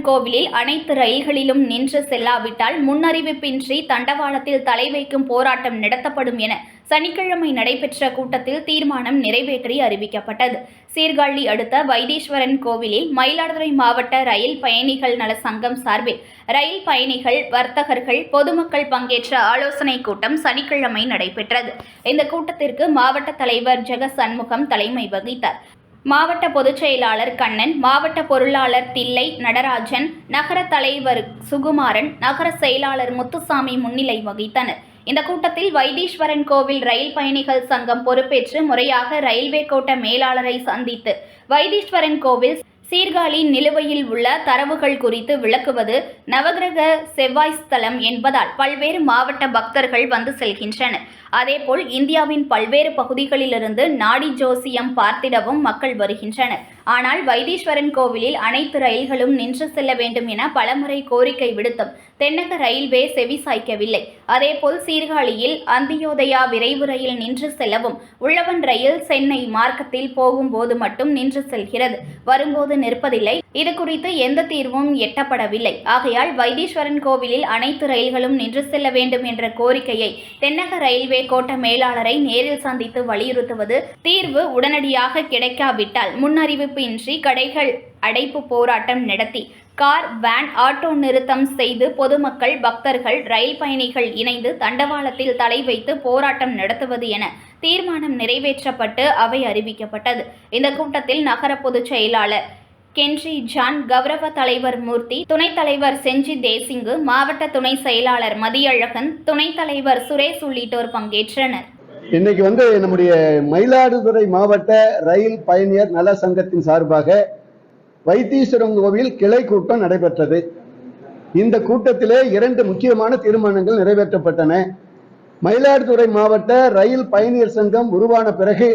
கோவிலில் அனைத்து ரயில்களிலும் நின்று செல்லாவிட்டால் முன்னறிவிப்பின்றி தண்டவாளத்தில் தலை வைக்கும் போராட்டம் நடத்தப்படும் என சனிக்கிழமை நடைபெற்ற கூட்டத்தில் தீர்மானம் நிறைவேற்றி அறிவிக்கப்பட்டது. சீர்காழி அடுத்த வைத்தீஸ்வரன் கோவிலில் மயிலாடுதுறை மாவட்ட ரயில் பயணிகள் நல சங்கம் சார்பில் ரயில் பயணிகள் வர்த்தகர்கள் பொதுமக்கள் பங்கேற்ற ஆலோசனைக் கூட்டம் சனிக்கிழமை நடைபெற்றது. இந்த கூட்டத்திற்கு மாவட்ட தலைவர் ஜெக சண்முகம் தலைமை வகித்தார். மாவட்ட பொதுச் செயலாளர் கண்ணன் மாவட்ட பொருளாளர் தில்லை நடராஜன் நகர தலைவர் சுகுமாரன் நகர செயலாளர் முத்துசாமி முன்னிலை வகித்தனர். இந்த கூட்டத்தில் வைத்தீஸ்வரன் கோவில் ரயில் பயணிகள் சங்கம் பொறுப்பேற்று முறையாக ரயில்வே கோட்ட மேலாளரை சந்தித்து வைத்தீஸ்வரன் கோவில் சீர்காழி நிலுவையில் உள்ள தரவுகள் குறித்து விளக்குவது நவகிரக செவ்வாய் ஸ்தலம் என்பதால் பல்வேறு மாவட்ட பக்தர்கள் வந்து செல்கின்றனர். அதேபோல் இந்தியாவின் பல்வேறு பகுதிகளிலிருந்து நாடி ஜோசியம் பார்த்திடவும் மக்கள் வருகின்றனர். ஆனால் வைத்தீஸ்வரன் கோவிலில் அனைத்து ரயில்களும் நின்று செல்ல வேண்டும் என பலமுறை கோரிக்கை விடுத்தும் தென்னக ரயில்வே செவி சாய்க்கவில்லை. அதேபோல் சீர்காழியில் அந்தியோதயா விரைவு ரயில் நின்று செல்லவும் உள்ளவன் ரயில் சென்னை மார்க்கத்தில் போகும்போது மட்டும் நின்று செல்கிறது. வரும்போது நிற்பதில்லை. இது குறித்து எந்த தீர்வும் எட்டப்படவில்லை. ஆகையால் வைத்தீஸ்வரன் கோவிலில் அனைத்து ரயில்களும் நின்று செல்ல வேண்டும் என்ற கோரிக்கையை தென்னக ரயில்வே கோட்ட மேலாளரை நேரில் சந்தித்து வலியுறுத்துவது தீர்வு உடனடியாக கிடைக்காவிட்டால் முன்னறிவிப்பு இன்றி கடைகள் அடைப்பு போராட்டம் நடத்தி கார் வேன் ஆட்டோ நிறுத்தம் செய்து பொதுமக்கள் பக்தர்கள் ரயில் பயணிகள் இணைந்து தண்டவாளத்தில் தலை வைத்து போராட்டம் நடத்துவது என தீர்மானம் நிறைவேற்றப்பட்டு அவை அறிவிக்கப்பட்டது. இந்த கூட்டத்தில் நகர பொதுச் செயலாளர் கென்றி ஜான் கௌரவ தலைவர் மூர்த்தி துணைத் தலைவர் செஞ்சி தேசிங்கு மாவட்ட துணை செயலாளர் மதியழகன் துணைத் தலைவர் சுரேஷ் உள்ளிட்டோர் பங்கேற்றனர். இன்னைக்கு வந்து நம்முடைய மயிலாடுதுறை மாவட்ட ரயில் பயணியர் நல சங்கத்தின் சார்பாக வைத்தீஸ்வரம் கோவில் கிளை கூட்டம் நடைபெற்றது. இந்த கூட்டத்திலே இரண்டு முக்கியமான தீர்மானங்கள் நிறைவேற்றப்பட்டன. மயிலாடுதுறை மாவட்ட ரயில் பயணியர் சங்கம் உருவான பிறகு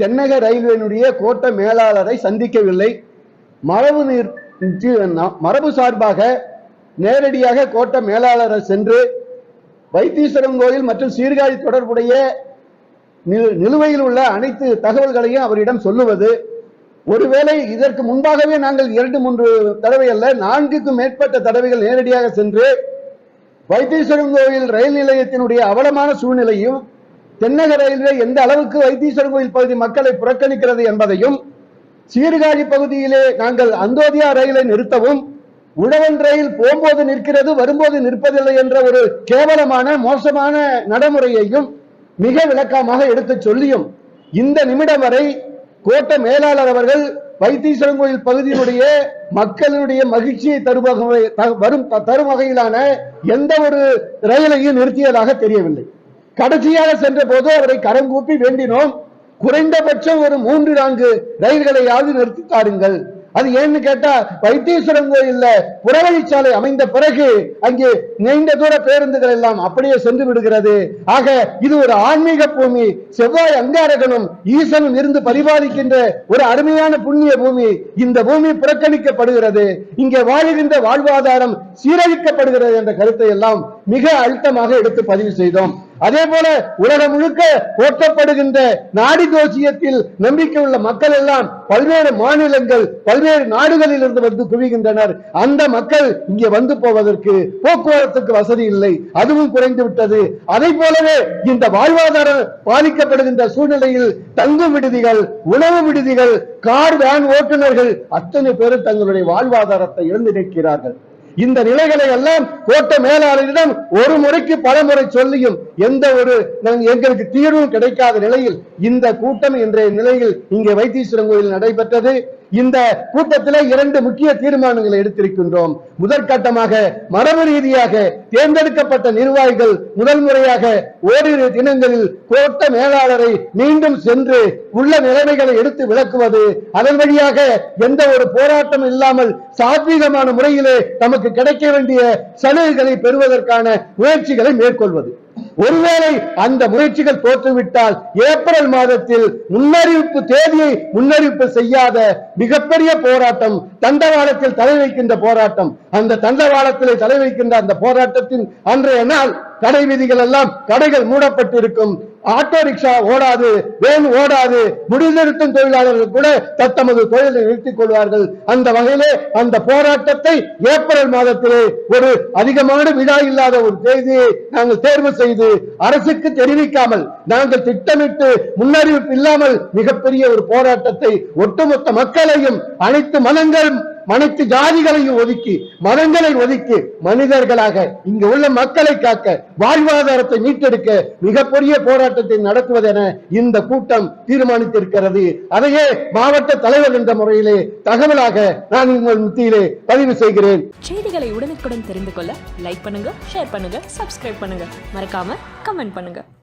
தென்னக ரயில்வேனுடைய கோட்ட மேலாளரை சந்திக்கவில்லை. மரபு நீர் மரபு சார்பாக நேரடியாக கோட்ட மேலாளரை சென்று வைத்தீஸ்வரம் கோயில் மற்றும் சீர்காழி தொடர்புடைய நிலு- நிலுவையில் உள்ள அனைத்து தகவல்களையும் அவரிடம் சொல்லுவது. ஒருவேளை இதற்கு முன்பாகவே நாங்கள் இரண்டு மூன்று தடவை அல்ல நான்குக்கும் மேற்பட்ட தடவைகள் நேரடியாக சென்று வைத்தீஸ்வரம் கோயில் ரயில் நிலையத்தினுடைய அவலமான சூழ்நிலையும் தென்னக ரயில்வே எந்த அளவுக்கு வைத்தீஸ்வரன் கோயில் பகுதி மக்களை புறக்கணிக்கிறது என்பதையும் சீர்காழி பகுதியிலே நாங்கள் அந்தோதியா ரயிலை நிறுத்தவும் உழவன் ரயில் போகும்போது நிற்கிறது வரும்போது நிற்பதில்லை என்ற ஒரு கேவலமான மோசமான நடைமுறையையும் மிக விளக்கமாக எடுத்து சொல்லியும் இந்த நிமிடம் வரை கோட்ட மேலாளர் அவர்கள் வைத்தீஸ்வரன் கோயில் பகுதியினுடைய மக்களினுடைய மகிழ்ச்சியை தருவகை த- வரும் த- தரும் வகையிலான எந்த ஒரு ரயிலையும் நிறுத்தியதாக தெரியவில்லை. கடைசியாக சென்ற போது அவரை கரம் கூப்பி வேண்டினோம். குறைந்தபட்சம் ஒரு மூன்று நான்கு ரயில்களையாவது நிறுத்தி தாருங்கள். அது ஏன்னு கேட்டா வைத்தீஸ்வரன் கோயில்ல புறவழிச்சாலை அமைந்த பிறகு அங்கே நீண்ட தூர பேருந்துகள் எல்லாம் அப்படியே சென்று விடுகிறது. ஆக இது ஒரு ஆன்மீக பூமி. செவ்வாய் அங்காரகனும் ஈசனும் இருந்து பரிபாலிக்கின்ற ஒரு அருமையான புண்ணிய பூமி. இந்த பூமி புறக்கணிக்கப்படுகிறது. இங்கே வாழுகின்ற வாழ்வாதாரம் சீரழிக்கப்படுகிறது என்ற கருத்தை எல்லாம் மிக அழுத்தமாக எடுத்து பதிவு செய்தோம். அதே போல உலகம் முழுக்க போற்றப்படுகின்ற நாடி தோசியத்தில் நம்பிக்கை உள்ள மக்கள் எல்லாம் பல்வேறு மாநிலங்கள் பல்வேறு நாடுகளில் இருந்து வந்து குவிகின்றனர். அந்த மக்கள் இங்கே வந்து போவதற்கு போக்குவரத்துக்கு வசதி இல்லை. அதுவும் குறைந்து விட்டது. அதை போலவே இந்த வாழ்வாதாரம் பாதிக்கப்படுகின்ற சூழ்நிலையில் தங்கும் விடுதிகள் உணவு விடுதிகள் கார் வேன் ஓட்டுநர்கள் அத்தனை பேரும் தங்களுடைய வாழ்வாதாரத்தை இழந்து நிற்கிறார்கள். இந்த நிலைகளை எல்லாம் கோட்ட மேலாளரிடம் ஒரு முறைக்கு பல முறை சொல்லியும் எந்த ஒரு எங்களுக்கு தீர்வும் கிடைக்காத நிலையில் இந்த கூட்டம் இன்றைய நிலையில் இங்கே வைத்தீஸ்வரன் கோயில் நடைபெற்றது. இந்த கூட்டத்திலே இரண்டு முக்கிய தீர்மானங்களை எடுத்திருக்கின்றோம். முதற்கட்டமாக மரபு ரீதியாக தேர்ந்தெடுக்கப்பட்ட நிர்வாகிகள் முதல் முறையாக ஓரிரு தினங்களில் கோட்ட மேலாளரை மீண்டும் சென்று உள்ள நிலைமைகளை எடுத்து விளக்குவது அதன் வழியாக எந்த ஒரு போராட்டம் இல்லாமல் சாத்வீகமான முறையிலே தமக்கு கிடைக்க வேண்டிய சலுகைகளை பெறுவதற்கான முயற்சிகளை மேற்கொள்வது. ஒருவேளை அந்த முயற்சிகள் தோற்றுவிட்டால் ஏப்ரல் மாதத்தில் முன்னறிவிப்பு தேதியை முன்னறிவிப்பு செய்யாத மிகப்பெரிய போராட்டம் தண்டவாளத்தில் தலை வைக்கின்ற போராட்டம் அந்த தண்டவாளத்திலே தலை வைக்கின்ற அந்த போராட்டத்தின் அன்றைய நாள் கடை விதிகள் எல்லாம் கடைகள் மூடப்பட்டிருக்கும். ஆட்டோ ரிக்ஷா ஓடாது வேன் ஓடாது முடிநிறுத்தும் தொழிலாளர்கள் கூட தத்தமது தொழிலை நிறுத்திக் கொள்வார்கள். அந்த வகையிலே அந்த போராட்டத்தை ஏப்ரல் மாதத்திலே ஒரு அதிகமான விழா இல்லாத ஒரு தேதியை நாங்கள் தேர்வு செய்து அரசுக்கு தெரிவிக்காமல் நாங்கள் திட்டமிட்டு முன்னறிவிப்பு இல்லாமல் மிகப்பெரிய ஒரு போராட்டத்தை ஒட்டுமொத்த மக்களையும் அனைத்து மனங்களும் அனைத்து ஜாதிகளையும் ஒதுக்கி மதங்களை ஒதுக்கி மனிதர்களாக இங்கு உள்ள மக்களை காக்க வாழ்வாதாரத்தை மீட்டெடுக்க மிகப்பெரிய போராட்டத்தை நடத்துவதென இந்த கூட்டம் தீர்மானித்திருக்கிறது. அதையே மாவட்ட தலைவர் என்ற முறையிலே தகவலாக நான் உங்கள் மத்தியிலே பதிவு செய்கிறேன். செய்திகளை உடனுக்குடன் தெரிந்து கொள்ள லைக் பண்ணுங்க ஷேர் பண்ணுங்க சப்ஸ்கிரைப் பண்ணுங்க. மறக்காம கமெண்ட் பண்ணுங்க.